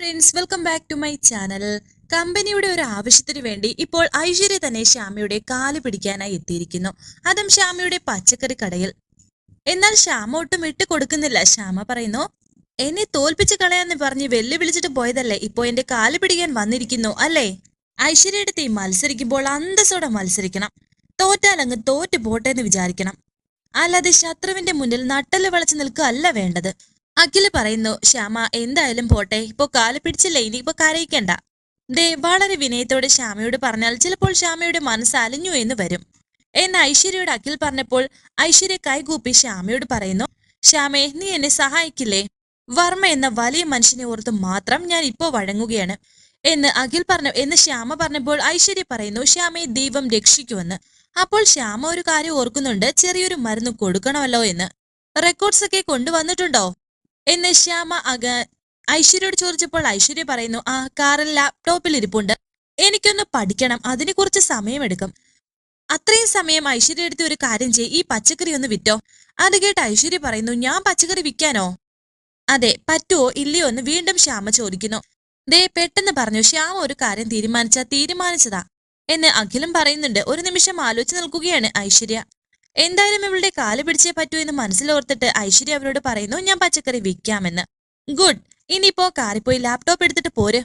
Friends welcome back to my channel കമ്പനിയുടെ ഒരു ആവശ്യത്തിന് വേണ്ടി ഇപ്പോൾ ഐശ്വര്യ തന്നെ ശ്യാമയുടെ കാൽ പിടിക്കാനായി എത്തിയിരിക്കുന്നു. അതും ശ്യാമയുടെ പച്ചക്കറി കടയിൽ. എന്നാൽ ശ്യാമ ഒട്ടും വിട്ടു കൊടുക്കുന്നില്ല. ശ്യാമ പറയുന്നു എന്നെ തോൽപ്പിച്ച് കളയാന്ന് പറഞ്ഞ് വെല്ലുവിളിച്ചിട്ട് പോയതല്ലേ? ഇപ്പോ എന്റെ കാൽ പിടിക്കാൻ വന്നിരിക്കുന്നു അല്ലേ? ഐശ്വര്യയുടെ തീ മത്സരിക്കുമ്പോൾ അന്തസ്സോടെ മത്സരിക്കണം. തോറ്റാൽ അങ്ങ് തോറ്റു പോട്ടെ എന്ന് വിചാരിക്കണം. അല്ലാതെ ശത്രുവിന്റെ മുന്നിൽ നട്ടൽ വളച്ചു നിൽക്കുക അല്ല വേണ്ടത്. അഖിൽ പറയുന്നു ശ്യാമ എന്തായാലും പോട്ടെ. ഇപ്പൊ കാൽ പിടിച്ചില്ലേ ഇനിയിപ്പോ കരയിക്കണ്ട. ദേ വളരെ വിനയത്തോടെ ശ്യാമയോട് പറഞ്ഞാൽ ചിലപ്പോൾ ശ്യാമയുടെ മനസ്സ് അലിഞ്ഞു എന്ന് വരും. എന്ന് ഐശ്വര്യയോട് അഖിൽ പറഞ്ഞപ്പോൾ ഐശ്വര്യ കൈകൂപ്പി ശ്യാമയോട് പറയുന്നു ശ്യാമേ നീ എന്നെ സഹായിക്കില്ലേ? വർമ്മ എന്ന വലിയ മനുഷ്യനെ ഓർത്ത് മാത്രം ഞാൻ ഇപ്പോ വഴങ്ങുകയാണ്. എന്ന് അഖിൽ പറഞ്ഞു എന്ന് ശ്യാമ പറഞ്ഞപ്പോൾ ഐശ്വര്യ പറയുന്നു ശ്യാമയെ ദൈവം രക്ഷിക്കുമെന്ന്. അപ്പോൾ ശ്യാമ ഒരു കാര്യം ഓർക്കുന്നുണ്ട് ചെറിയൊരു മരുന്ന് കൊടുക്കണമല്ലോ എന്ന്. റെക്കോർഡ്സ് ഒക്കെ കൊണ്ടുവന്നിട്ടുണ്ടോ? എന്ന് ശ്യാമ അക ഐശ്വര്യോട് ചോദിച്ചപ്പോൾ ഐശ്വര്യ പറയുന്നു ആ കാറിൽ ലാപ്ടോപ്പിൽ ഇരിപ്പുണ്ട്. എനിക്കൊന്ന് പഠിക്കണം. അതിനെ കുറിച്ച് സമയമെടുക്കും. അത്രയും സമയം ഐശ്വര്യ എടുത്ത് ഒരു കാര്യം ചെയ്യ്. ഈ പച്ചക്കറി ഒന്ന് വിറ്റോ? അത് കേട്ട് ഐശ്വര്യ പറയുന്നു ഞാൻ പച്ചക്കറി വിൽക്കാനോ? അതെ പറ്റുമോ ഇല്ലയോ? എന്ന് വീണ്ടും ശ്യാമ ചോദിക്കുന്നു. ദേ പെട്ടെന്ന് പറഞ്ഞു. ശ്യാമ ഒരു കാര്യം തീരുമാനിച്ച തീരുമാനിച്ചതാ. എന്ന് അഖിലും പറയുന്നുണ്ട്. ഒരു നിമിഷം ആലോചിച്ച് നിൽക്കുകയാണ് ഐശ്വര്യ. എന്തായാലും ഇവളുടെ കാൽ പിടിച്ചേ പറ്റൂ എന്ന് മനസ്സിലോർത്തിട്ട് ഐശ്വര്യ അവരോട് പറയുന്നു ഞാൻ പച്ചക്കറി വിൽക്കാമെന്ന്. ഗുഡ്. ഇനിയിപ്പോ കാറിൽ പോയി ലാപ്ടോപ്പ് എടുത്തിട്ട് പോര്.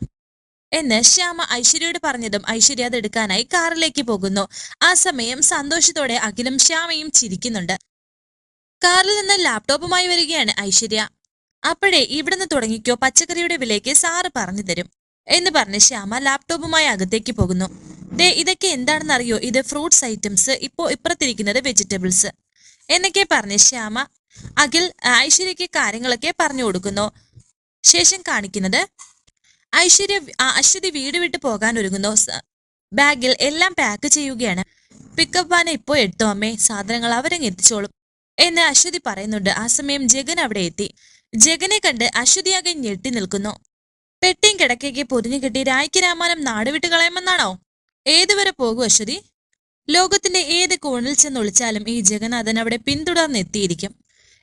എന്ന് ശ്യാമ ഐശ്വര്യയോട് പറഞ്ഞതും ഐശ്വര്യ അത് എടുക്കാനായി കാറിലേക്ക് പോകുന്നു. ആ സമയം സന്തോഷത്തോടെ അഖിലും ശ്യാമയും ചിരിക്കുന്നുണ്ട്. കാറിൽ നിന്ന് ലാപ്ടോപ്പുമായി വരികയാണ് ഐശ്വര്യ. അപ്പോഴേ ഇവിടുന്ന് തുടങ്ങിക്കോ പച്ചക്കറിയുടെ വിലയ്ക്ക് സാറ് പറഞ്ഞു തരും എന്ന് പറഞ്ഞ് ശ്യാമ ലാപ്ടോപ്പുമായി അകത്തേക്ക് പോകുന്നു. ദേ ഇതൊക്കെ എന്താണെന്ന് അറിയോ ഇത് ഫ്രൂട്ട്സ് ഐറ്റംസ് ഇപ്പോ ഇപ്പുറത്തിരിക്കുന്നത് വെജിറ്റബിൾസ് എന്നൊക്കെ പറഞ്ഞ് ശ്യാമ അഖിൽ ഐശ്വര്യക്ക് കാര്യങ്ങളൊക്കെ പറഞ്ഞു കൊടുക്കുന്നു. ശേഷം കാണിക്കുന്നത് ഐശ്വര്യ അശ്വതി വീട് വിട്ട് പോകാൻ ഒരുങ്ങുന്നു. ബാഗിൽ എല്ലാം പാക്ക് ചെയ്യുകയാണ്. പിക്കപ്പ് വാന ഇപ്പോ എടുത്തോ അമ്മേ? സാധനങ്ങൾ അവരങ്ങ് എത്തിച്ചോളും എന്ന് അശ്വതി പറയുന്നുണ്ട്. ആ സമയം ജഗൻ അവിടെ എത്തി. ജഗനെ കണ്ട് അശ്വതിയാകെ ഞെട്ടി നിൽക്കുന്നു. പെട്ടിയും കിടക്കയ്ക്ക് പൊതിഞ്ഞു കെട്ടി രായ്ക്ക് രാമാനം നാട് വിട്ട് കളയുമെന്നാണോ? ഏതുവരെ പോകും അശ്വതി? ലോകത്തിന്റെ ഏത് കോണിൽ ചെന്നൊളിച്ചാലും ഈ ജഗന്നാഥൻ അവിടെ പിന്തുടർന്നെത്തിയിരിക്കും.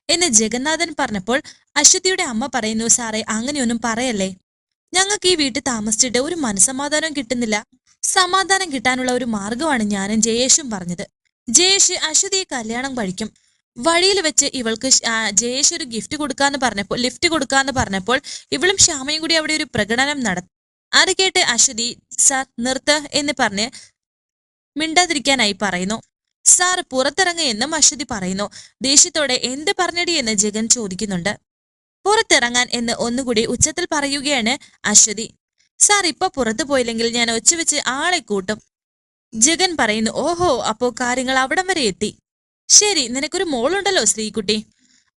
എന്ന് ജഗന്നാഥൻ പറഞ്ഞപ്പോൾ അശ്വതിയുടെ അമ്മ പറയുന്നു സാറേ അങ്ങനെയൊന്നും പറയല്ലേ? ഞങ്ങൾക്ക് ഈ വീട്ടിൽ താമസിച്ചിട്ട് ഒരു മനസമാധാനം കിട്ടുന്നില്ല. സമാധാനം കിട്ടാനുള്ള ഒരു മാർഗമാണ് ഞാനും ജയേഷും പറഞ്ഞത്. ജയേഷ് അശ്വതിയെ കല്യാണം കഴിക്കും. വഴിയിൽ വെച്ച് ഇവൾക്ക് ജയേഷ് ഒരു ഗിഫ്റ്റ് കൊടുക്കാന്ന് പറഞ്ഞപ്പോൾ ലിഫ്റ്റ് കൊടുക്കാന്ന് പറഞ്ഞപ്പോൾ ഇവളും ശ്യാമയും കൂടി അവിടെ ഒരു പ്രകടനം നടത്തി. അത് കേട്ട് അശ്വതി സാർ നിർത്ത് എന്ന് പറഞ്ഞ് മിണ്ടാതിരിക്കാനായി പറയുന്നു. സാർ പുറത്തിറങ്ങ എന്നും അശ്വതി പറയുന്നു. ദേഷ്യത്തോടെ എന്ത് പറഞ്ഞടി എന്ന് ജഗൻ ചോദിക്കുന്നുണ്ട്. പുറത്തിറങ്ങാൻ എന്ന് ഒന്നുകൂടി ഉച്ചത്തിൽ പറയുകയാണ് അശ്വതി. സാർ ഇപ്പൊ പുറത്തു പോയില്ലെങ്കിൽ ഞാൻ ഒച്ചവെച്ച് ആളെ കൂട്ടും. ജഗൻ പറയുന്നു ഓഹോ അപ്പോ കാര്യങ്ങൾ അവിടം വരെ എത്തി. ശരി നിനക്കൊരു മോളുണ്ടല്ലോ ശ്രീകുട്ടി.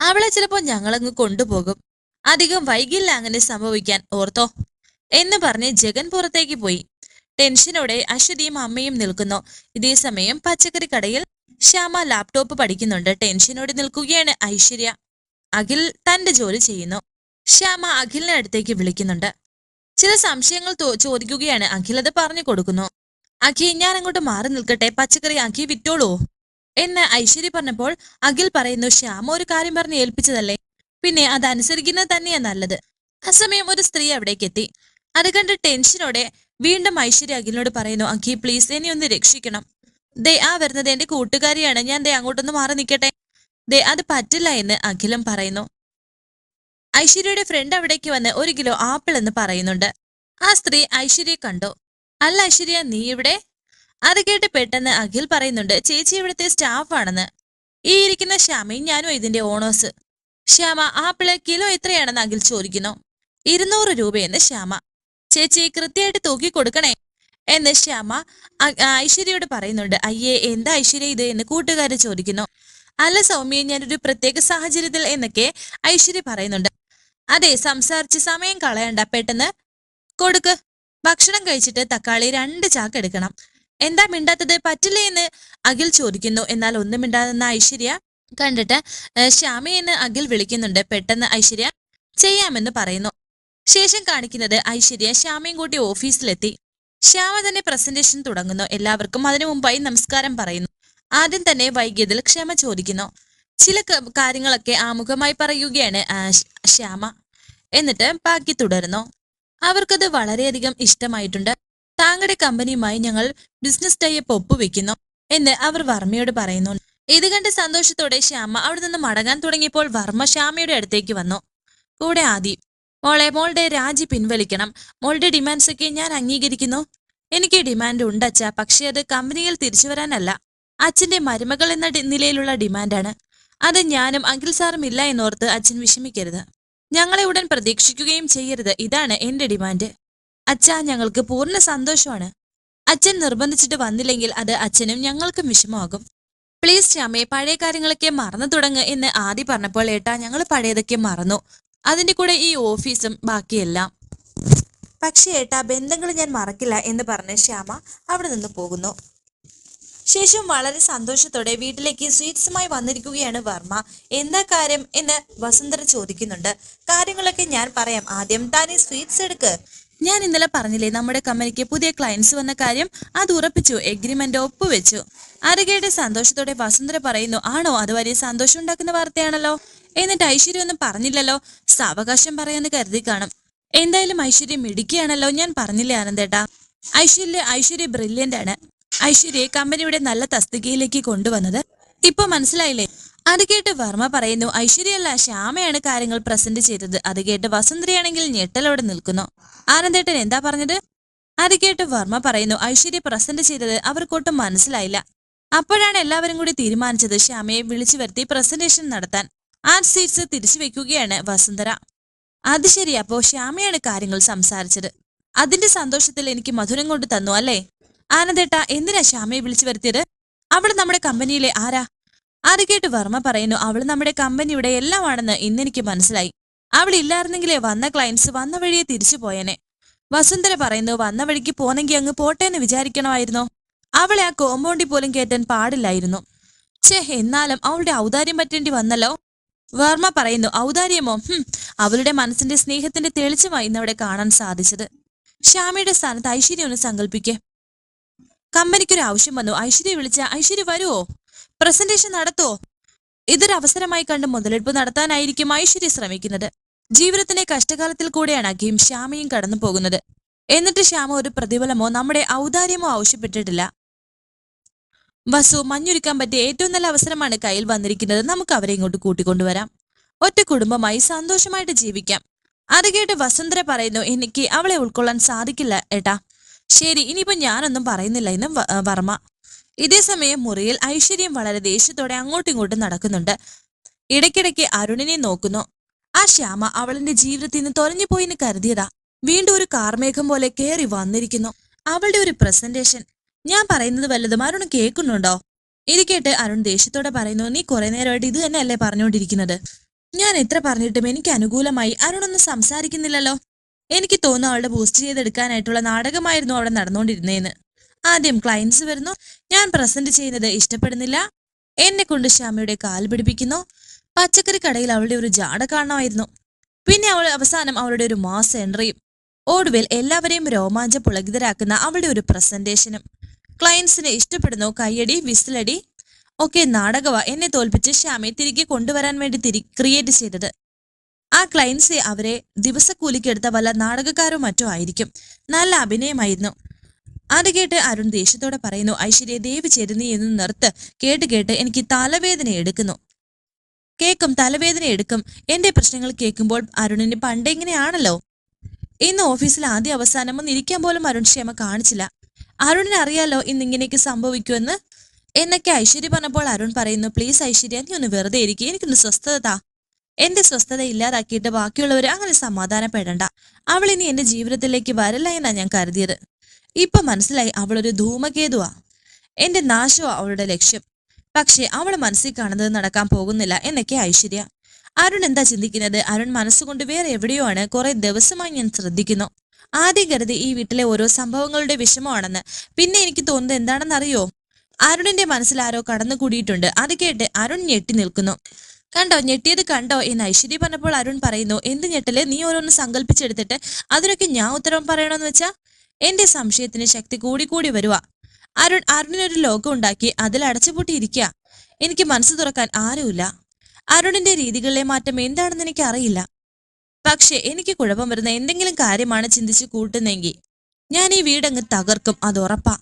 അവളെ ചിലപ്പോ ഞങ്ങളങ്ങ് കൊണ്ടുപോകും. അധികം വൈകില്ല അങ്ങനെ സംഭവിക്കാൻ. ഓർത്തോ. എന്ന് പറഞ്ഞ് ജഗൻ പുറത്തേക്ക് പോയി. ടെൻഷനോടെ അശ്വതിയും അമ്മയും നിൽക്കുന്നു. ഇതേ സമയം പച്ചക്കറി കടയിൽ ശ്യാമ ലാപ്ടോപ്പ് പഠിക്കുന്നുണ്ട്. ടെൻഷനോടെ നിൽക്കുകയാണ് ഐശ്വര്യ. അഖിൽ തന്റെ ജോലി ചെയ്യുന്നു. ശ്യാമ അഖിലിനെ അടുത്തേക്ക് വിളിക്കുന്നുണ്ട്. ചില സംശയങ്ങൾ ചോദിക്കുകയാണ്. അഖിൽ അത് പറഞ്ഞു കൊടുക്കുന്നു. അഖി ഞാൻ അങ്ങോട്ട് മാറി നിൽക്കട്ടെ. പച്ചക്കറി അഖി വിറ്റോളൂ. എന്ന് ഐശ്വര്യ പറഞ്ഞപ്പോൾ അഖിൽ പറയുന്നു ശ്യാമ ഒരു കാര്യം പറഞ്ഞ് ഏൽപ്പിച്ചതല്ലേ? പിന്നെ അതനുസരിക്കുന്നത് തന്നെയാ നല്ലത്. അസമയം ഒരു സ്ത്രീ അവിടേക്ക് എത്തി അത് കണ്ട് ടെൻഷനോടെ വീണ്ടും ഐശ്വര്യ അഖിലിനോട് പറയുന്നു അഖി പ്ലീസ് എന്നെ ഒന്ന് രക്ഷിക്കണം. ദേ ആ വരുന്നത് എന്റെ കൂട്ടുകാരിയാണ്. ഞാൻ ദേ അങ്ങോട്ടൊന്ന് മാറി നിൽക്കട്ടെ? ദേ അത് പറ്റില്ല എന്ന് അഖിലും പറയുന്നു. ഐശ്വര്യയുടെ ഫ്രണ്ട് അവിടേക്ക് വന്ന് ഒരു കിലോ ആപ്പിൾ എന്ന് പറയുന്നുണ്ട്. ആ സ്ത്രീ ഐശ്വര്യയെ കണ്ടു. അല്ല ഐശ്വര്യ നീ ഇവിടെ അത് കേട്ട് പെട്ടെന്ന് അഖിൽ പറയുന്നുണ്ട് ചേച്ചി ഇവിടുത്തെ സ്റ്റാഫാണെന്ന് ഈ ഇരിക്കുന്ന ശ്യാമയും ഞാനും ഇതിന്റെ ഓണേഴ്സ് ശ്യാമ ആപ്പിൾ കിലോ എത്രയാണെന്ന് അഖിൽ ചോദിക്കുന്നു. ഇരുന്നൂറ് രൂപയെന്ന് ശ്യാമ. ചേച്ചി കൃത്യമായിട്ട് തൂക്കി കൊടുക്കണേ എന്ന് ശ്യാമ ഐശ്വര്യയോട് പറയുന്നുണ്ട്. അയ്യേ എന്താ ഐശ്വര്യ ഇത്? എന്ന് കൂട്ടുകാരെ ചോദിക്കുന്നു. അല്ല സൗമ്യ ഞാനൊരു പ്രത്യേക സാഹചര്യത്തിൽ എന്നൊക്കെ ഐശ്വര്യ പറയുന്നുണ്ട്. അതെ സംസാരിച്ച് സമയം കളയണ്ട. പെട്ടെന്ന് കൊടുക്ക്. ഭക്ഷണം കഴിച്ചിട്ട് തക്കാളി രണ്ട് ചാക്ക് എടുക്കണം. എന്താ മിണ്ടാത്തത്? പറ്റില്ലേ എന്ന് അഖിൽ ചോദിക്കുന്നു. എന്നാൽ ഒന്നും മിണ്ടാതെന്ന ഐശ്വര്യ കണ്ടിട്ട് ശ്യാമയെന്ന് അഖിൽ വിളിക്കുന്നുണ്ട്. പെട്ടെന്ന് ഐശ്വര്യ ചെയ്യാമെന്ന് പറയുന്നു. ശേഷം കാണിക്കുന്നത് ഐശ്വര്യ ശ്യാമയും കൂട്ടി ഓഫീസിലെത്തി. ശ്യാമ തന്നെ പ്രസന്റേഷൻ തുടങ്ങുന്നു. എല്ലാവർക്കും അതിനു മുമ്പായി നമസ്കാരം പറയുന്നു. ആദ്യം തന്നെ വൈകിയതിൽ ക്ഷമ ചോദിക്കുന്നു. ചില കാര്യങ്ങളൊക്കെ ആമുഖമായി പറയുകയാണ് ശ്യാമ. എന്നിട്ട് ബാക്കി തുടരുന്നു. അവർക്കത് വളരെയധികം ഇഷ്ടമായിട്ടുണ്ട്. താങ്കളുടെ കമ്പനിയുമായി ഞങ്ങൾ ബിസിനസ് ടൈപ്പ് ഒപ്പുവെക്കുന്നു എന്ന് അവർ വർമ്മയോട് പറയുന്നു. ഇത് കണ്ട് സന്തോഷത്തോടെ ശ്യാമ അവിടെ നിന്ന് മടങ്ങാൻ തുടങ്ങിയപ്പോൾ വർമ്മ ശ്യാമയുടെ അടുത്തേക്ക് വന്നു. കൂടെ ആദി മോളെ മോളുടെ രാജി പിൻവലിക്കണം. മോളുടെ ഡിമാൻഡ്സ് ഒക്കെ ഞാൻ അംഗീകരിക്കുന്നു. എനിക്ക് ഡിമാൻഡ് ഉണ്ട് അച്ഛാ. പക്ഷേ അത് കമ്പനിയിൽ തിരിച്ചു വരാനല്ല. അച്ഛന്റെ മരുമകൾ എന്ന നിലയിലുള്ള ഡിമാൻഡാണ് അത് ഞാനും അങ്കിൾ സാറും ഇല്ല എന്നോർത്ത് അച്ഛൻ വിഷമിക്കരുത്. ഞങ്ങളെ ഉടൻ പ്രതീക്ഷിക്കുകയും ചെയ്യരുത്. ഇതാണ് എന്റെ ഡിമാൻഡ് അച്ഛ ഞങ്ങൾക്ക് പൂർണ സന്തോഷമാണ്. അച്ഛൻ നിർബന്ധിച്ചിട്ട് വന്നില്ലെങ്കിൽ അത് അച്ഛനും ഞങ്ങൾക്കും വിഷമമാകും. പ്ലീസ് ശ്യാമേ പഴയ കാര്യങ്ങളൊക്കെ മറന്നു തുടങ്ങ് എന്ന് ആദ്യം പറഞ്ഞപ്പോൾ ഏട്ടാ ഞങ്ങൾ പഴയതൊക്കെ മറന്നു. അതിന്റെ കൂടെ ഈ ഓഫീസും ബാക്കിയെല്ലാം. പക്ഷേ ഏട്ടാ ബന്ധങ്ങൾ ഞാൻ മറക്കില്ല എന്ന് പറഞ്ഞ് ശ്യാമ അവിടെ നിന്ന് പോകുന്നു. ശേഷം വളരെ സന്തോഷത്തോടെ വീട്ടിലേക്ക് സ്വീറ്റ്സുമായി വന്നിരിക്കുകയാണ് വർമ്മ. എന്താ കാര്യം എന്ന് വസുന്ധര ചോദിക്കുന്നുണ്ട്. കാര്യങ്ങളൊക്കെ ഞാൻ പറയാം. ആദ്യം താൻ ഈ സ്വീറ്റ്സ് എടുക്ക്. ഞാൻ ഇന്നലെ പറഞ്ഞില്ലേ നമ്മുടെ കമ്പനിക്ക് പുതിയ ക്ലയൻസ് വന്ന കാര്യം അത് ഉറപ്പിച്ചു എഗ്രിമെന്റ് ഒപ്പുവെച്ചു. അരകയുടെ സന്തോഷത്തോടെ വസുന്ധര പറയുന്നു ആണോ? അത് വലിയ സന്തോഷം ഉണ്ടാക്കുന്ന വാർത്തയാണല്ലോ. എന്നിട്ട് ഐശ്വര്യ ഒന്നും പറഞ്ഞില്ലല്ലോ. സാവകാശം പറയാന്ന് കരുതി കാണും. എന്തായാലും ഐശ്വര്യ മിടിക്കുകയാണല്ലോ ഞാൻ പറഞ്ഞില്ലേ ആനന്ദേട്ടാ? ഐശ്വര്യ ഐശ്വര്യ ബ്രില്യന്റ് ആണ്. ഐശ്വര്യയെ കമ്പനിയുടെ നല്ല തസ്തികയിലേക്ക് കൊണ്ടുവന്നത്. ഇപ്പൊ മനസ്സിലായില്ലേ? അത് കേട്ട് വർമ്മ പറയുന്നു ഐശ്വര്യല്ല ശ്യാമയാണ് കാര്യങ്ങൾ പ്രസന്റ് ചെയ്തത്. അത് കേട്ട് വസുന്ധരയാണെങ്കിൽ ഞെട്ടലോടെ നിൽക്കുന്നു. ആനന്ദേട്ടൻ എന്താ പറഞ്ഞത്? അത് കേട്ട് വർമ്മ പറയുന്നു ഐശ്വര്യ പ്രസന്റ് ചെയ്തത് അവർക്കൊട്ടും മനസ്സിലായില്ല. അപ്പോഴാണ് എല്ലാവരും കൂടി തീരുമാനിച്ചത് ശ്യാമയെ വിളിച്ചു വരുത്തി പ്രസന്റേഷൻ നടത്താൻ. ആ സീറ്റ്സ് തിരിച്ചു വെക്കുകയാണ് വസുന്ധര. അത് ശരി അപ്പോ ശ്യാമയാണ് കാര്യങ്ങൾ സംസാരിച്ചത്. അതിന്റെ സന്തോഷത്തിൽ എനിക്ക് മധുരം കൊണ്ട് തന്നു അല്ലേ? ആനന്ദേട്ട എന്തിനാ ശ്യാമയെ വിളിച്ചു വരുത്തിയത്? അവൾ നമ്മുടെ കമ്പനിയിലെ ആരാ? അത് കേട്ട് വർമ്മ പറയുന്നു അവൾ നമ്മുടെ കമ്പനിയുടെ എല്ലാമാണെന്ന് ഇന്നെനിക്ക് മനസ്സിലായി. അവൾ ഇല്ലായിരുന്നെങ്കിലേ വന്ന ക്ലയൻസ് വന്ന വഴിയെ തിരിച്ചു പോയേനെ. വസുന്ധര പറയുന്നു വന്ന വഴിക്ക് പോന്നെങ്കിൽ അങ്ങ് പോട്ടെ എന്ന് വിചാരിക്കണമായിരുന്നോ? അവളെ ആ കോമ്പൗണ്ടിൽ പോലും കയറ്റാൻ പാടില്ലായിരുന്നു. ഛേ എന്നാലും അവളുടെ ഔദാര്യം പറ്റേണ്ടി വന്നല്ലോ. വർമ്മ പറയുന്നു ഔദാര്യമോ? ഹും അവളുടെ മനസ്സിന്റെ സ്നേഹത്തിന്റെ തെളിച്ചമായി ഇന്ന് അവിടെ കാണാൻ സാധിച്ചത്. ശ്യാമയുടെ സ്ഥാനത്ത് ഐശ്വര്യ ഒന്ന് സങ്കല്പിക്കേ കമ്പനിക്കൊരു ആവശ്യം വന്നു. ഐശ്വര്യ വിളിച്ച ഐശ്വര്യ വരുവോ? പ്രസന്റേഷൻ നടത്തുവോ ഇതൊരു അവസരമായി കണ്ട് മുതലെടുപ്പ് നടത്താനായിരിക്കും ഐശ്വര്യ ശ്രമിക്കുന്നത്. ജീവിതത്തിന്റെ കഷ്ടകാലത്തിൽ കൂടെയാണ് അഖിയും ശ്യാമയും കടന്നു പോകുന്നത് എന്നിട്ട് ശ്യാമ ഒരു പ്രതിഫലമോ നമ്മുടെ ഔദാര്യമോ ആവശ്യപ്പെട്ടിട്ടില്ല. വസു മഞ്ഞൊരുക്കാൻ പറ്റിയ ഏറ്റവും നല്ല അവസരമാണ് കയ്യിൽ വന്നിരിക്കുന്നത്. നമുക്ക് അവരെ ഇങ്ങോട്ട് കൂട്ടിക്കൊണ്ടുവരാം. ഒറ്റ കുടുംബമായി സന്തോഷമായിട്ട് ജീവിക്കാം. അത് കേട്ട് വസുന്ധര പറയുന്നു എനിക്ക് അവളെ ഉൾക്കൊള്ളാൻ സാധിക്കില്ല ഏട്ടാ. ശരി ഇനിയിപ്പോ ഞാനൊന്നും പറയുന്നില്ല എന്ന് വർമ്മ. ഇതേ സമയം മുറിയിൽ ഐശ്വര്യം വളരെ ദേഷ്യത്തോടെ അങ്ങോട്ടും ഇങ്ങോട്ടും നടക്കുന്നുണ്ട്. ഇടയ്ക്കിടയ്ക്ക് അരുണിനെ നോക്കുന്നു. ആ ശ്യാമ അവളിന്റെ ജീവിതത്തിൽ നിന്ന് തൊലഞ്ഞു പോയിന്ന് കരുതിയതാ. വീണ്ടും ഒരു കാർമേഘം പോലെ കയറി വന്നിരിക്കുന്നു. അവളുടെ ഒരു പ്രസന്റേഷൻ. ഞാൻ പറയുന്നത് വല്ലതും അരുൺ കേൾക്കുന്നുണ്ടോ? ഇത് കേട്ട് അരുൺ ദേഷ്യത്തോടെ പറയുന്നു നീ കുറെ നേരമായിട്ട് ഇത് തന്നെയല്ലേ പറഞ്ഞുകൊണ്ടിരിക്കുന്നത്? ഞാൻ എത്ര പറഞ്ഞിട്ടും എനിക്ക് അനുകൂലമായി അരുണൊന്നും സംസാരിക്കുന്നില്ലല്ലോ. എനിക്ക് തോന്നുന്നു അവളുടെ ബൂസ്റ്റ് ചെയ്തെടുക്കാനായിട്ടുള്ള നാടകമായിരുന്നു അവിടെ നടന്നുകൊണ്ടിരുന്നേന്ന്. ആദ്യം ക്ലയൻസ് വരുന്നു ഞാൻ പ്രസന്റ് ചെയ്യുന്നത് ഇഷ്ടപ്പെടുന്നില്ല. എന്നെ കൊണ്ട് ശ്യാമയുടെ കാൽ പിടിപ്പിക്കുന്നു. പച്ചക്കറി കടയിൽ അവളുടെ ഒരു ജാട കാണണമായിരുന്നു. പിന്നെ അവൾ അവസാനം അവളുടെ ഒരു മാസ് എൻട്രിയും ഒടുവിൽ എല്ലാവരെയും രോമാഞ്ച പുളകിതരാക്കുന്ന അവളുടെ ഒരു പ്രസന്റേഷനും ക്ലയൻസിനെ ഇഷ്ടപ്പെടുന്നു കയ്യടി വിസിലടി ഒക്കെ നാടകവ. എന്നെ തോൽപ്പിച്ച് ശ്യാമെ തിരികെ കൊണ്ടുവരാൻ വേണ്ടി തിരി ക്രിയേറ്റ് ചെയ്തത്. ആ ക്ലയൻസെ അവരെ ദിവസക്കൂലിക്കെടുത്ത വല്ല നാടകക്കാരോ മറ്റോ ആയിരിക്കും. നല്ല അഭിനയമായിരുന്നു. അത് കേട്ട് അരുൺ ദേഷ്യത്തോടെ പറയുന്നു ഐശ്വര്യ ദേവി ചേരുന്നി എന്ന് നിർത്ത്. കേട്ട് കേട്ട് എനിക്ക് തലവേദന എടുക്കുന്നു. കേക്കും തലവേദന എടുക്കും. എന്റെ പ്രശ്നങ്ങൾ കേൾക്കുമ്പോൾ അരുണിന് പണ്ടെങ്ങനെയാണല്ലോ? ഇന്ന് ഓഫീസിൽ ആദ്യ അവസാനം ഒന്ന് ഇരിക്കാൻ പോലും അരുൺ ക്ഷമ കാണിച്ചില്ല. അരുണിന് അറിയാലോ ഇന്ന് ഇങ്ങനെയൊക്കെ സംഭവിക്കുമെന്ന്? എന്നൊക്കെ ഐശ്വര്യ പറഞ്ഞപ്പോൾ അരുൺ പറയുന്നു പ്ലീസ് ഐശ്വര്യ നീ ഒന്ന് വെറുതെ ഇരിക്കുക എനിക്കൊന്ന് സ്വസ്ഥത എന്റെ സ്വസ്ഥത ഇല്ലാതാക്കിയിട്ട് ബാക്കിയുള്ളവർ അങ്ങനെ സമാധാനപ്പെടണ്ട. അവൾ ഇനി എന്റെ ജീവിതത്തിലേക്ക് വരില്ല എന്നാ ഞാൻ കരുതിയത്. ഇപ്പൊ മനസ്സിലായി അവളൊരു ധൂമകേതുവാ. എന്റെ നാശവും അവളുടെ ലക്ഷ്യം. പക്ഷേ അവൾ മനസ്സിൽ കാണുന്നത് നടക്കാൻ പോകുന്നില്ല എന്നൊക്കെ ഐശ്വര്യ. അരുൺ എന്താ ചിന്തിക്കുന്നത്? അരുൺ മനസ്സുകൊണ്ട് വേറെ എവിടെയോ ആണ്. കുറെ ദിവസമായി ഞാൻ ശ്രദ്ധിക്കുന്നു. ആദ്യം കരുതി ഈ വീട്ടിലെ ഓരോ സംഭവങ്ങളുടെ വിഷമമാണെന്ന്. പിന്നെ എനിക്ക് തോന്നുന്നത് എന്താണെന്നറിയോ? അരുണിന്റെ മനസ്സിൽ ആരോ കടന്നുകൂടിയിട്ടുണ്ട്. അത് കേട്ട് അരുൺ ഞെട്ടി നിൽക്കുന്നു. കണ്ടോ? ഞെട്ടിയത് കണ്ടോ എന്ന് ഐശ്വര്യ പറഞ്ഞപ്പോൾ അരുൺ പറയുന്നു എന്ത് ഞെട്ടൽ? നീ ഓരോന്ന് സങ്കല്പിച്ചെടുത്തിട്ട് അതിനൊക്കെ ഞാൻ ഉത്തരം പറയണമെന്ന് വെച്ചാ? എന്റെ സംശയത്തിന് ശക്തി കൂടി കൂടി അരുൺ അരുണിനൊരു ലോകം ഉണ്ടാക്കി അതിൽ അടച്ചുപൂട്ടിയിരിക്കുക എനിക്ക് മനസ്സ് തുറക്കാൻ ആരുമില്ല. അരുണിന്റെ രീതികളിലെ മാറ്റം എന്താണെന്ന് എനിക്ക് അറിയില്ല പക്ഷെ എനിക്ക് കുഴപ്പം വരുന്ന എന്തെങ്കിലും കാര്യമാണ് ചിന്തിച്ച് കൂട്ടുന്നെങ്കിൽ ഞാൻ ഈ വീടങ്ങ് തകർക്കും അത് ഉറപ്പാ.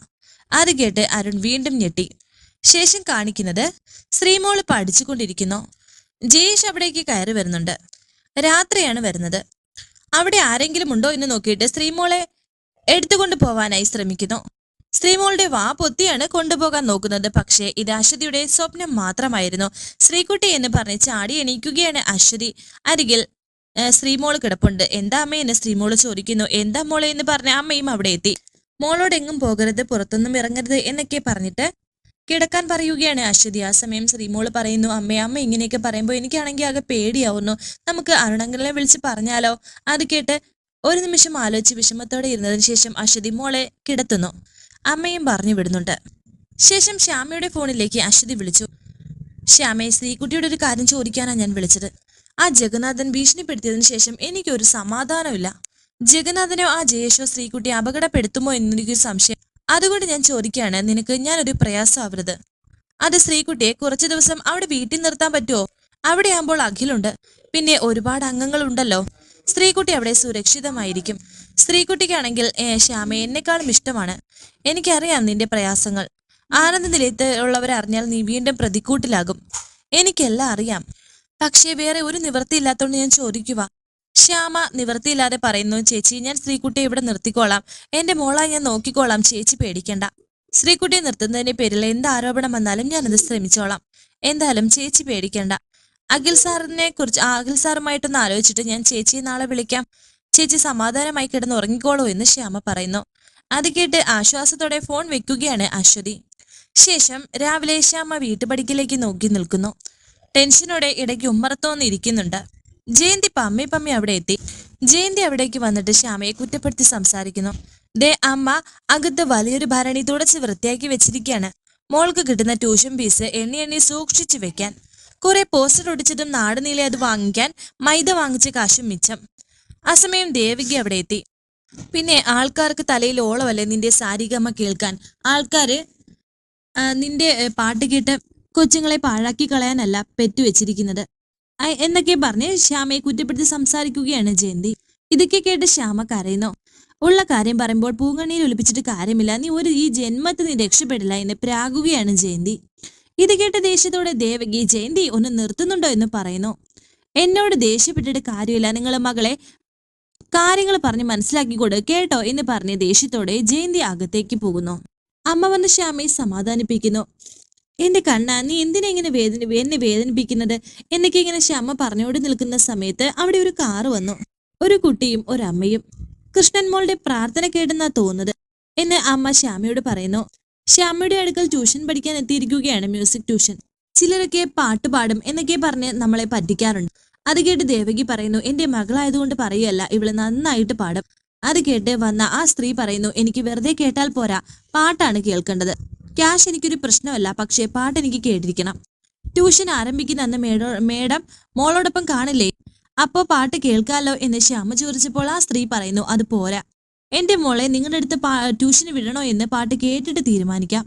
അത് കേട്ട് അരുൺ വീണ്ടും ഞെട്ടി. ശേഷം കാണിക്കുന്നത് ശ്രീമോൾ പഠിച്ചുകൊണ്ടിരിക്കുന്നു. ജയേഷ് അവിടേക്ക് കയറി വരുന്നുണ്ട്. രാത്രിയാണ് വരുന്നത്. അവിടെ ആരെങ്കിലും ഉണ്ടോ എന്ന് നോക്കിയിട്ട് ശ്രീമോളെ എടുത്തുകൊണ്ട് പോവാനായി ശ്രമിക്കുന്നു. ശ്രീമോളുടെ വാ പൊത്തിയാണ് കൊണ്ടുപോകാൻ നോക്കുന്നത്. പക്ഷേ ഇത് അശ്വതിയുടെ സ്വപ്നം മാത്രമായിരുന്നു. ശ്രീകുട്ടി എന്ന് പറഞ്ഞ് ചാടി എണീക്കുകയാണ് അശ്വതി. അരികിൽ ശ്രീമോൾ കിടപ്പുണ്ട്. എന്താ അമ്മ എന്ന് ശ്രീമോൾ ചോദിക്കുന്നു? എന്താ മോളെ എന്ന് പറഞ്ഞ അമ്മയും അവിടെ എത്തി. മോളോട് എങ്ങും പോകരുത് പുറത്തൊന്നും ഇറങ്ങരുത് എന്നൊക്കെ പറഞ്ഞിട്ട് കിടക്കാൻ പറയുകയാണ് അശ്വതി. ആ സമയം ശ്രീമോൾ പറയുന്നു അമ്മേ അമ്മ ഇങ്ങനെയൊക്കെ പറയുമ്പോൾ എനിക്കാണെങ്കിൽ ആകെ പേടിയാവുന്നു. നമുക്ക് അരുണങ്കിളിനെ വിളിച്ച് പറഞ്ഞാലോ? അത് കേട്ട് ഒരു നിമിഷം ആലോചിച്ച് വിഷമത്തോടെ ഇരുന്നതിന് ശേഷം അശ്വതി മോളെ കിടത്തുന്നു. അമ്മയും പറഞ്ഞു വിടുന്നുണ്ട്. ശേഷം ശ്യാമയുടെ ഫോണിലേക്ക് അശ്വതി വിളിച്ചു. ശ്യാമയെ ശ്രീകുട്ടിയുടെ ഒരു കാര്യം ചോദിക്കാനാണ് ഞാൻ വിളിച്ചത്. ആ ജഗന്നാഥൻ ഭീഷണിപ്പെടുത്തിയതിനു ശേഷം എനിക്കൊരു സമാധാനമില്ല. ജഗന്നാഥനോ ആ ജയേഷോ ശ്രീകുട്ടിയെ അപകടപ്പെടുത്തുമോ എന്നെനിക്കൊരു സംശയം. അതുകൊണ്ട് ഞാൻ ചോദിക്കുകയാണ് നിനക്ക് ഞാനൊരു പ്രയാസമാവരുത്. അത് ശ്രീകുട്ടിയെ കുറച്ചു ദിവസം അവിടെ വീട്ടിൽ നിർത്താൻ പറ്റുമോ? അവിടെ ആകുമ്പോൾ അഖിലുണ്ട്. പിന്നെ ഒരുപാട് അംഗങ്ങളുണ്ടല്ലോ. സ്ത്രീകുട്ടി അവിടെ സുരക്ഷിതമായിരിക്കും. സ്ത്രീകുട്ടിക്കാണെങ്കിൽ ശ്യാമ എന്നെക്കാളും ഇഷ്ടമാണ്. എനിക്കറിയാം നിന്റെ പ്രയാസങ്ങൾ. ആനന്ദ നിലയത്തിലുള്ളവരറിഞ്ഞാൽ നീ വീണ്ടും പ്രതിക്കൂട്ടിലാകും. എനിക്കെല്ലാം അറിയാം. പക്ഷേ വേറെ ഒരു നിവൃത്തിയില്ലാത്തതുകൊണ്ട് ഞാൻ ചോദിക്കുക ശ്യാമ നിവൃത്തിയില്ലാതെ പറയുന്നു ചേച്ചി ഞാൻ ശ്രീകുട്ടിയെ ഇവിടെ നിർത്തിക്കോളാം. എന്റെ മോളായി ഞാൻ നോക്കിക്കോളാം. ചേച്ചി പേടിക്കണ്ട. ശ്രീകുട്ടിയെ നിർത്തുന്നതിന്റെ പേരിൽ എന്ത് ആരോപണം വന്നാലും ഞാനത് ശ്രമിച്ചോളാം. എന്തായാലും ചേച്ചി പേടിക്കണ്ട. അഖിൽ സാറിനെ കുറിച്ച് അഖിൽ സാറുമായിട്ടൊന്ന് ആലോചിച്ചിട്ട് ഞാൻ ചേച്ചിയെ നാളെ വിളിക്കാം. ചേച്ചി സമാധാനമായി കിടന്ന് ഉറങ്ങിക്കോളൂ എന്ന് ശ്യാമ പറയുന്നു. അത് കേട്ട് ആശ്വാസത്തോടെ ഫോൺ വെക്കുകയാണ് അശ്വതി. ശേഷം രാവിലെ ശ്യാമ വീട്ടുപടിക്കലേക്ക് നോക്കി നിൽക്കുന്നു. ടെൻഷനോടെ ഇടയ്ക്ക് ഉമ്മറത്തോന്ന് ഇരിക്കുന്നുണ്ട് ജയന്തി പമ്മി പമ്മി അവിടെ എത്തി. ജയന്തി അവിടേക്ക് വന്നിട്ട് ശ്യാമയെ കുറ്റപ്പെടുത്തി സംസാരിക്കുന്നു. ദേ അമ്മ അകത്ത് വലിയൊരു ഭരണി തുടച്ച് വൃത്തിയാക്കി വെച്ചിരിക്കുകയാണ് മോൾക്ക് കിട്ടുന്ന ട്യൂഷൻ ഫീസ് എണ്ണി എണ്ണി സൂക്ഷിച്ചു വെക്കാൻ. കുറെ പോസ്റ്റർ ഒടിച്ചിട്ടും നാടുനീലെ അത് വാങ്ങിക്കാൻ മൈദ വാങ്ങിച്ച കാശും മിച്ചം. അസമയം ദേവികി അവിടെ എത്തി. പിന്നെ ആൾക്കാർക്ക് തലയിൽ ഓളമല്ലേ നിന്റെ സാരികമ്മ കേൾക്കാൻ? ആൾക്കാര് നിന്റെ പാട്ട് കേട്ട് കൊച്ചുങ്ങളെ പാഴാക്കി കളയാനല്ല പെറ്റുവെച്ചിരിക്കുന്നത് വെച്ചിരിക്കുന്നത്. എന്നൊക്കെ പറഞ്ഞ് ശ്യാമയെ കുറ്റപ്പെടുത്തി സംസാരിക്കുകയാണ് ജയന്തി. ഇതൊക്കെ കേട്ട് ശ്യാമ കരയുന്നു. ഉള്ള കാര്യം പറയുമ്പോൾ പൂങ്കണ്ണിയിൽ ഒലിപ്പിച്ചിട്ട് കാര്യമില്ല. നീ ഒരു ഈ ജന്മത്തിൽ നീ രക്ഷപ്പെടില്ല എന്ന് പ്രാകുകയാണ് ജയന്തി. ഇത് കേട്ട ദേഷ്യത്തോടെ ദേവകി ജയന്തി ഒന്ന് നിർത്തുന്നുണ്ടോ? എന്ന് പറയുന്നു. എന്നോട് ദേഷ്യപ്പെട്ടിട്ട് കാര്യമില്ല. നിങ്ങൾ മകളെ കാര്യങ്ങൾ പറഞ്ഞ് കൊടു കേട്ടോ? എന്ന് പറഞ്ഞ് ദേഷ്യത്തോടെ ജയന്തി അകത്തേക്ക് പോകുന്നു. അമ്മ വന്ന് ശ്യാമയെ സമാധാനിപ്പിക്കുന്നു. എന്റെ കണ്ണ നീ എന്തിനാ ഇങ്ങനെ വേദന എന്നെ വേദനിപ്പിക്കുന്നത്? എന്നൊക്കെ ഇങ്ങനെ ശ്യാമ പറഞ്ഞോട് നിൽക്കുന്ന സമയത്ത് അവിടെ ഒരു കാറ് വന്നു. ഒരു കുട്ടിയും ഒരു അമ്മയും കൃഷ്ണൻ മോളുടെ പ്രാർത്ഥന കേട്ടെന്നാ തോന്നുന്നത് എന്ന് അമ്മ ശ്യാമയോട് പറയുന്നു. ശ്യാമയുടെ അടുക്കൽ ട്യൂഷൻ പഠിക്കാൻ എത്തിയിരിക്കുകയാണ് മ്യൂസിക് ട്യൂഷൻ. ചിലരൊക്കെ പാട്ട് പാടും എന്നൊക്കെ പറഞ്ഞ് നമ്മളെ പറ്റിക്കാറുണ്ട്. അത് കേട്ട് ദേവകി പറയുന്നു എന്റെ മകളായതുകൊണ്ട് പറയല്ല ഇവൾ നന്നായിട്ട് പാടും. അത് കേട്ട് വന്ന ആ സ്ത്രീ പറയുന്നു എനിക്ക് വെറുതെ കേട്ടാൽ പോരാ പാട്ടാണ് കേൾക്കേണ്ടത്. ക്യാഷ് എനിക്കൊരു പ്രശ്നമല്ല. പക്ഷേ പാട്ട് എനിക്ക് കേട്ടിരിക്കണം. ട്യൂഷൻ ആരംഭിക്കുന്ന അന്ന് മേഡോ മേഡം മോളോടൊപ്പം കാണില്ലേ? അപ്പോ പാട്ട് കേൾക്കാമല്ലോ എന്ന് ശ്യാമ ചോദിച്ചപ്പോൾ ആ സ്ത്രീ പറയുന്നു അത് പോരാ. എന്റെ മോളെ നിങ്ങളുടെ അടുത്ത് ട്യൂഷന് വിടണോ എന്ന് പാട്ട് കേട്ടിട്ട് തീരുമാനിക്കാം.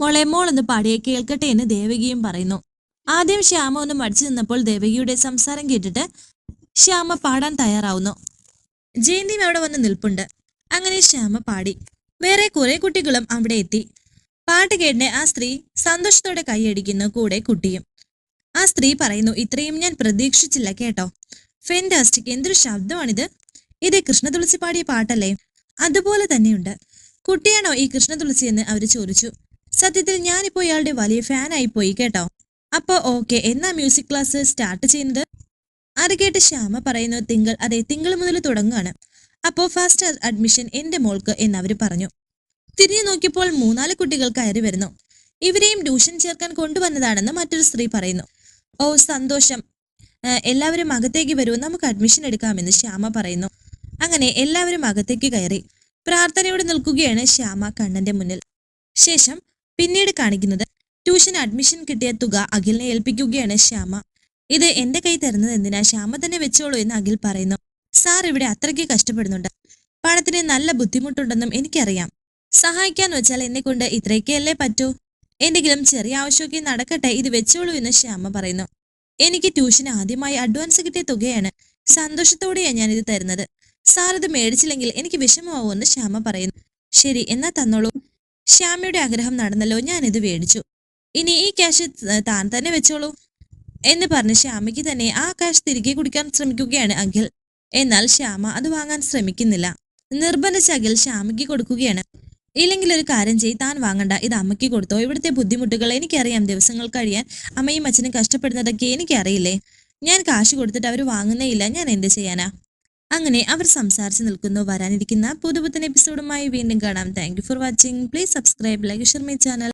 മോളെ മോളൊന്ന് പാടിയെ കേൾക്കട്ടെ എന്ന് ദേവകിയും പറയുന്നു. ആദ്യം ശ്യാമ ഒന്ന് മടിച്ചു നിന്നപ്പോൾ ദേവകിയുടെ സംസാരം കേട്ടിട്ട് ശ്യാമ പാടാൻ തയ്യാറാവുന്നു. ജയന്തിയും അവിടെ വന്ന് നിൽപ്പുണ്ട്. അങ്ങനെ ശ്യാമ പാടി. വേറെ കുറെ കുട്ടികളും അവിടെ എത്തി. പാട്ട് കേട്ട് ആ സ്ത്രീ സന്തോഷത്തോടെ കൈയടിക്കുന്നു കൂടെ കുട്ടിയും. ആ സ്ത്രീ പറയുന്നു ഇത്രയും ഞാൻ പ്രതീക്ഷിച്ചില്ല കേട്ടോ. ഫെന്റാസ്റ്റിക് എന്തൊരു ശബ്ദമാണിത്. ഇത് കൃഷ്ണതുളസി പാടിയ പാട്ടല്ലേ? അതുപോലെ തന്നെയുണ്ട്. കുട്ടിയാണോ ഈ കൃഷ്ണതുളസി എന്ന് അവർ ചോദിച്ചു. സത്യത്തിൽ ഞാനിപ്പോ ഇയാളുടെ വലിയ ഫാനായി പോയി കേട്ടോ. അപ്പോ ഓക്കെ എന്നാ മ്യൂസിക് ക്ലാസ് സ്റ്റാർട്ട് ചെയ്യുന്നത്? അത് കേട്ട് ശ്യാമ പറയുന്നു തിങ്കൾ അതെ തിങ്കൾ മുതൽ തുടങ്ങുകയാണ് അപ്പോ ഫസ്റ്റ് അഡ്മിഷൻ എന്റെ മോൾക്ക് എന്ന് അവർ പറഞ്ഞു. തിരിഞ്ഞു നോക്കിയപ്പോൾ മൂന്നാൽ കുട്ടികൾ കയറി വരുന്നു. ഇവരെയും ട്യൂഷൻ ചേർക്കാൻ കൊണ്ടുവന്നതാണെന്ന് മറ്റൊരു സ്ത്രീ പറയുന്നു. ഓ സന്തോഷം. എല്ലാവരും അകത്തേക്ക് വരൂ നമുക്ക് അഡ്മിഷൻ എടുക്കാമെന്ന് ശ്യാമ പറയുന്നു. അങ്ങനെ എല്ലാവരും അകത്തേക്ക് കയറി. പ്രാർത്ഥനയോടെ നിൽക്കുകയാണ് ശ്യാമ കണ്ണന്റെ മുന്നിൽ. ശേഷം പിന്നീട് കാണിക്കുന്നത് ട്യൂഷൻ അഡ്മിഷൻ കിട്ടിയ തുക അഖിലിനെ ഏൽപ്പിക്കുകയാണ് ശ്യാമ. ഇത് എന്റെ കൈ തരുന്നത് എന്തിനാ? ശ്യാമ തന്നെ വെച്ചോളൂ എന്ന് അഖിൽ പറയുന്നു. സാർ ഇവിടെ അത്രയ്ക്ക് കഷ്ടപ്പെടുന്നുണ്ട്. പണത്തിന് നല്ല ബുദ്ധിമുട്ടുണ്ടെന്നും എനിക്കറിയാം. സഹായിക്കാൻ വെച്ചാൽ എന്നെ കൊണ്ട് ഇത്രയൊക്കെയല്ലേ പറ്റൂ? എന്തെങ്കിലും ചെറിയ ആവശ്യമൊക്കെ നടക്കട്ടെ ഇത് വെച്ചോളൂ എന്ന് ശ്യാമ പറയുന്നു. എനിക്ക് ട്യൂഷൻ ആദ്യമായി അഡ്വാൻസ് കിട്ടിയ തുകയാണ്. സന്തോഷത്തോടെയാണ് ഞാൻ ഇത് തരുന്നത്. സാർ ഇത് മേടിച്ചില്ലെങ്കിൽ എനിക്ക് വിഷമമാവുമെന്ന് ശ്യാമ പറയുന്നു. ശരി എന്നാ തന്നോളൂ. ശ്യാമയുടെ ആഗ്രഹം നടന്നല്ലോ ഞാൻ ഇത് മേടിച്ചു. ഇനി ഈ ക്യാഷ് താൻ തന്നെ വെച്ചോളൂ. എന്ന് പറഞ്ഞ് ശ്യാമയ്ക്ക് തന്നെ ആ ക്യാഷ് തിരികെ കുടിക്കാൻ ശ്രമിക്കുകയാണ് അഖിൽ. എന്നാൽ ശ്യാമ അത് വാങ്ങാൻ ശ്രമിക്കുന്നില്ല. നിർബന്ധിച്ച് അഖിൽ ശ്യാമയ്ക്ക് കൊടുക്കുകയാണ്. ഇല്ലെങ്കിൽ ഒരു കാര്യം ചെയ്ത് താൻ വാങ്ങണ്ട ഇത് അമ്മയ്ക്ക് കൊടുത്തോ. ഇവിടുത്തെ ബുദ്ധിമുട്ടുകൾ എനിക്കറിയാം ദിവസങ്ങൾ കഴിയാൻ. അമ്മയും അച്ഛനും കഷ്ടപ്പെടുന്നതൊക്കെ എനിക്കറിയില്ലേ? ഞാൻ കാശ് കൊടുത്തിട്ട് അവർ വാങ്ങുന്നേ ഇല്ല ഞാൻ എന്ത് ചെയ്യാനാ? അങ്ങനെ അവർ സംസാരിച്ച് നിൽക്കുന്നു. വരാനിരിക്കുന്ന പുതുപുത്തൻ എപ്പിസോഡുമായി വീണ്ടും കാണാം. Thank for watching please subscribe like share my channel